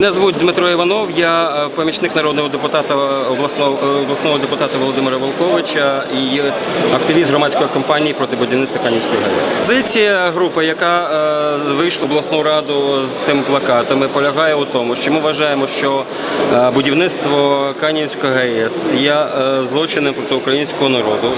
Мене звуть Дмитро Іванов, я е, помічник народного депутата обласного, е, обласного депутата Володимира Волковича і активіст громадської кампанії проти будівництва Канівської ГАЕС. Позиція групи, яка е, вийшла в обласну раду з цими плакатами, полягає у тому, що ми вважаємо, що е, будівництво Канівської ГАЕС є е, злочином проти українського народу.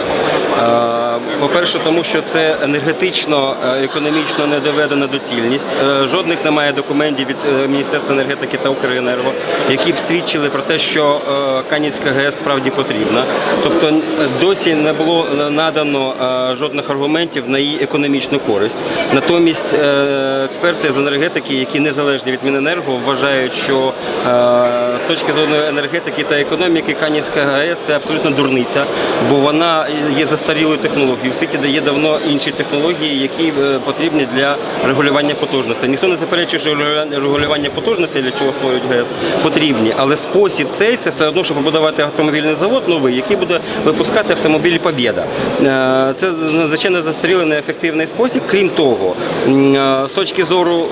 Е, По-перше, тому що це енергетично, е, економічно не доведена доцільність. Е, Жодних немає документів від е, Міністерства енергетики та Укренерго, які б свідчили про те, що е, Канівська ГЕС справді потрібна. Тобто е, досі не було е, надано жодних аргументів на її економічну користь. Натомість експерти з енергетики, які незалежні від Міненерго, вважають, що з точки зору енергетики та економіки Канівська ГАЕС це абсолютно дурниця, бо вона є застарілою технологією. В світі де є давно інші технології, які потрібні для регулювання потужностей. Ніхто не заперечує, що регулювання- регулювання чого створюють ГЕС, потрібні. Але спосіб цей це все одно, щоб побудувати автомобільний завод новий, який буде випускати автомобілі Побєда. Е, Це надзвичайно застарілий неефективний спосіб. Крім того, е, з точки зору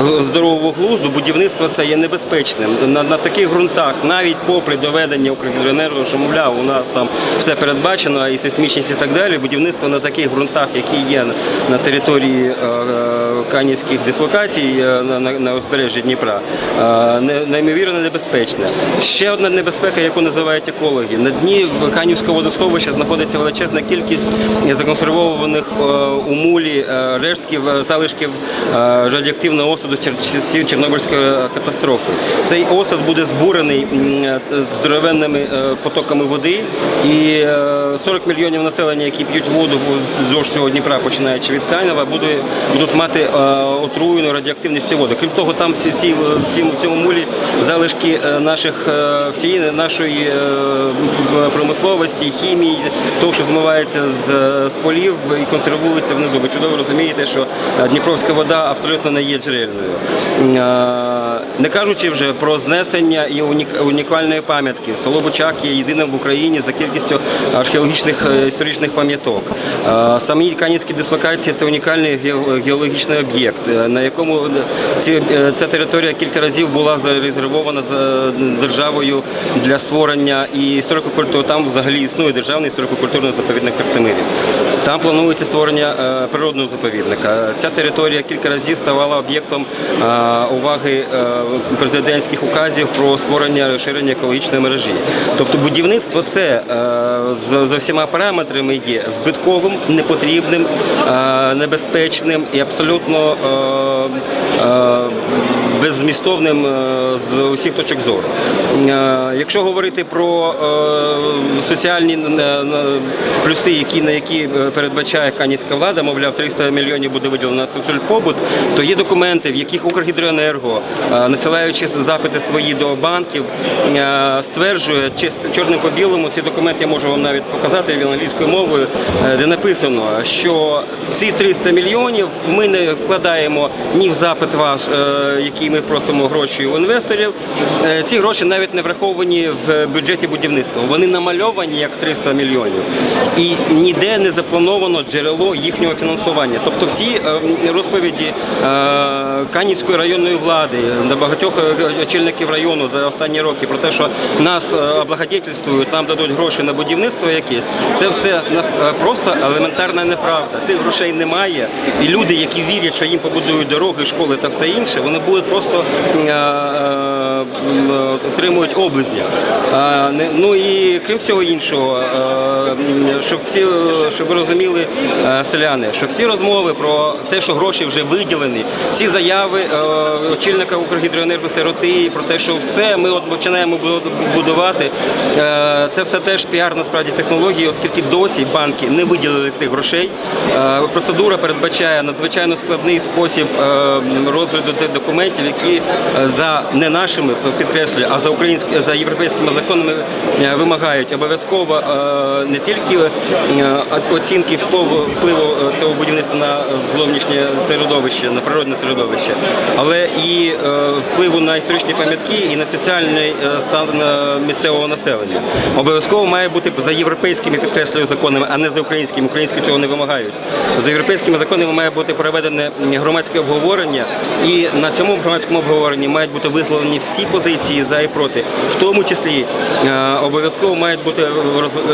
е, здорового глузду, будівництво це є небезпечним. На, на таких ґрунтах, навіть попри доведення Укргідроенерго, що мовляв, у нас там все передбачено, і сейсмічність, і так далі. Будівництво на таких ґрунтах, які є на території канівських дислокацій на, на, на узбережжі Дніпра, е, неймовірно небезпечне. Ще одна небезпека, яку називають екологи. На дні Канівського водосховища знаходиться величезна кількість законсервованих е, у мулі е, рештків залишків радіоактивного осаду з Чорнобильської катастрофи. Цей осад буде збурений здоровенними потоками води, і е, 40 мільйонів населення, які п'ють воду вздовж цього Дніпра, починаючи від Канева, будуть мати отруєну радіоактивністю воду. Крім того, там ці- в цьому, в цьому мулі залишки е, наших е, всієї нашої е, промисловості, хімії, того, що змивається з, з полів і консервується внизу. Ви чудово розумієте, що Дніпровська вода абсолютно не є джерельною. Не кажучи вже про знесення і унікальної пам'ятки. Село Бучак є єдиним в Україні за кількістю археологічних е, історичних пам'яток. Е, Самі канівські дислокації це унікальний геологічний об'єкт, е, на якому ця територія кілька разів була зарезервована за державою для створення і історико-культури. Там взагалі існує державний історико-культурний заповідник Фертимирів. Там планується створення природного заповідника. Ця територія кілька разів ставала об'єктом уваги президентських указів про створення розширення екологічної мережі. Тобто будівництво це е, за всіма параметрами є збитковим, непотрібним, е, небезпечним і абсолютно е, беззмістовним е, з усіх точок зору. Е, Якщо говорити про е, соціальні плюси, які на які передбачає канівська влада, мовляв, 300 мільйонів буде виділено на соціальпобут, то є документи, в яких Укргідроенерго, надсилаючи запити свої до банків, стверджує чорним по білому. Ці документи я можу вам навіть показати англійською мовою, де написано, що ці 300 мільйонів ми не вкладаємо ні в запит ваш, е, ми просимо гроші у інвесторів. Е, Ці гроші навіть не враховані в бюджеті будівництва. Вони намальовані як 300 мільйонів. І ніде не заплановано джерело їхнього фінансування. Тобто всі е, розповіді е, Канівської районної влади, на багатьох очільників району за останні роки про те, що нас облагодетельствують, нам дадуть гроші на будівництво якесь, це все просто елементарна неправда. Цих грошей немає. І люди, які вірять, що їм побудують дороги, школи та все інше, вони будуть просто agosto отримують облизня. Ну і крім всього іншого, щоб всі, щоб розуміли селяни, що всі розмови про те, що гроші вже виділені, всі заяви очільника Укргідроенерго сироти про те, що все ми от починаємо будувати. Це все теж піар насправді технології, оскільки досі банки не виділили цих грошей. Процедура передбачає надзвичайно складний спосіб розгляду тих документів, які за не нашими законами, підкреслюю, а за українські за європейськими законами е, вимагають обов'язково е, не тільки е, оцінки впливу, цього будівництва на зовнішнє середовище, на природне середовище, але і впливу на історичні пам'ятки і на соціальний стан місцевого населення. Обов'язково має бути за європейськими підкреслюю законами, а не за українськими. Українські цього не вимагають. За європейськими законами має бути проведене громадське обговорення, і на цьому громадському обговоренні мають бути висловлені всі позиції за і проти, в тому числі е, обов'язково мають бути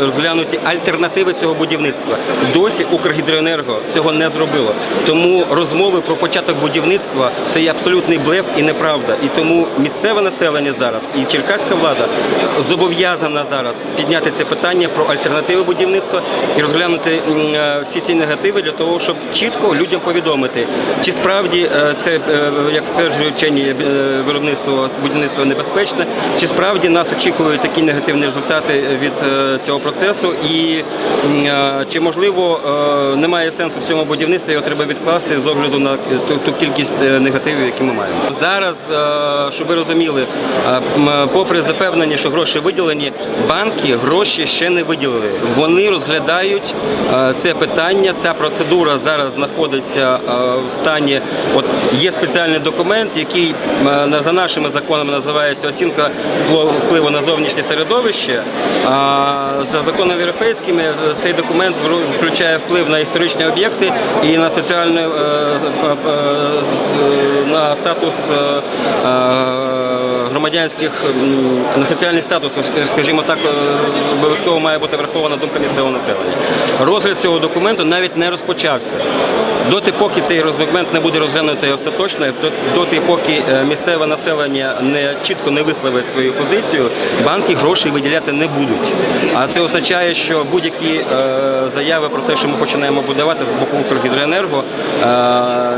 розглянуті альтернативи цього будівництва. Досі Укргідроенерго цього не зробило. Тому розмови про початок будівництва це є абсолютний блеф і неправда. І тому місцеве населення зараз і черкаська влада зобов'язана зараз підняти це питання про альтернативи будівництва і розглянути е, всі ці негативи для того, щоб чітко людям повідомити, чи справді е, це, як стверджують вчені виробництво це будівництво небезпечне, чи справді нас очікують такі негативні результати від е, цього процесу, і е, чи можливо е, немає сенсу в цьому будівництві, його треба відкласти з огляду на ту, кількість е, негативів, які ми маємо. Зараз, е, щоб ви розуміли, е, попри запевнення, що гроші виділені, банки гроші ще не виділили. Вони розглядають е, це питання. Ця процедура зараз знаходиться е, в стані. От є спеціальний документ, який е, за нашими законами називається оцінка впливу- на зовнішнє середовище. За законами європейськими е, цей документ включає вплив на історичні об'єкти і на соціальне е, е, на статус громадянських на соціальний статус, скажімо так, е, обов'язково має бути врахована думка місцевого населення. Розгляд цього документу навіть не розпочався. Доти, поки цей документ не буде розглянутий остаточно, доти, поки е, місцеве населення не чітко не висловить свою позицію, банки грошей виділяти не будуть. А це означає, що будь-які е, заяви про те, що ми починаємо будувати з боку Укргідроенерго,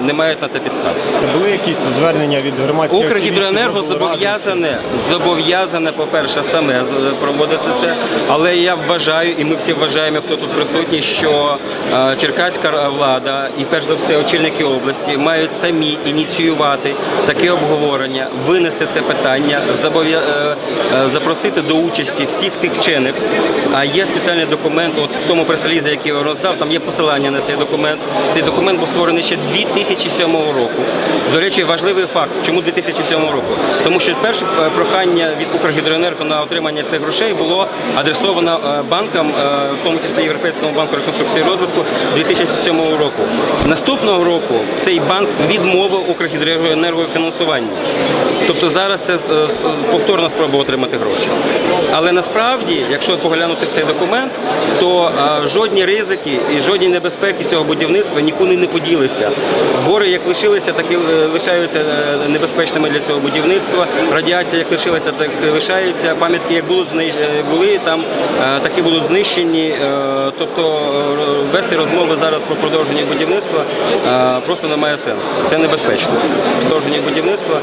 не мають на те підстав. Були якісь звернення від громадських Укргідроенерго облради? Зобов'язане, зобов'язане, по-перше, саме проводити це. Але я вважаю, і ми всі вважаємо, хто тут присутній, що е, черкаська влада і перш за все очільники області мають самі ініціювати таке обговорення, винести це питання, е, е, запросити до участі всіх тих вчених. А є спеціальний документ, от в тому прес-релізі, який я роздав, там є посилання на цей документ. Цей документ був створений ще 2007 року. До речі, важливий факт, чому 2007 року? Тому що перше прохання від Укргідроенерго на отримання цих грошей було адресовано е, банкам, е, в тому числі Європейському банку реконструкції і розвитку 2007 року. Наступного року цей банк відмовив Укргідроенерго у фінансуванні. Тобто зараз це е, повторна спроба отримати гроші. Але насправді, якщо поглянути цей документ, то е, жодні ризики і жодні небезпеки цього будівництва нікуди не поділися. Гори як лишилися, так і е, лишаються е, небезпечними для цього будівництва. Радіація як лишилася, так лишається. Пам'ятки як будуть е, були там, е, так і будуть знищені. Е, Тобто вести розмови зараз про продовження будівництва просто немає сенсу. Це небезпечно. Продовження будівництва.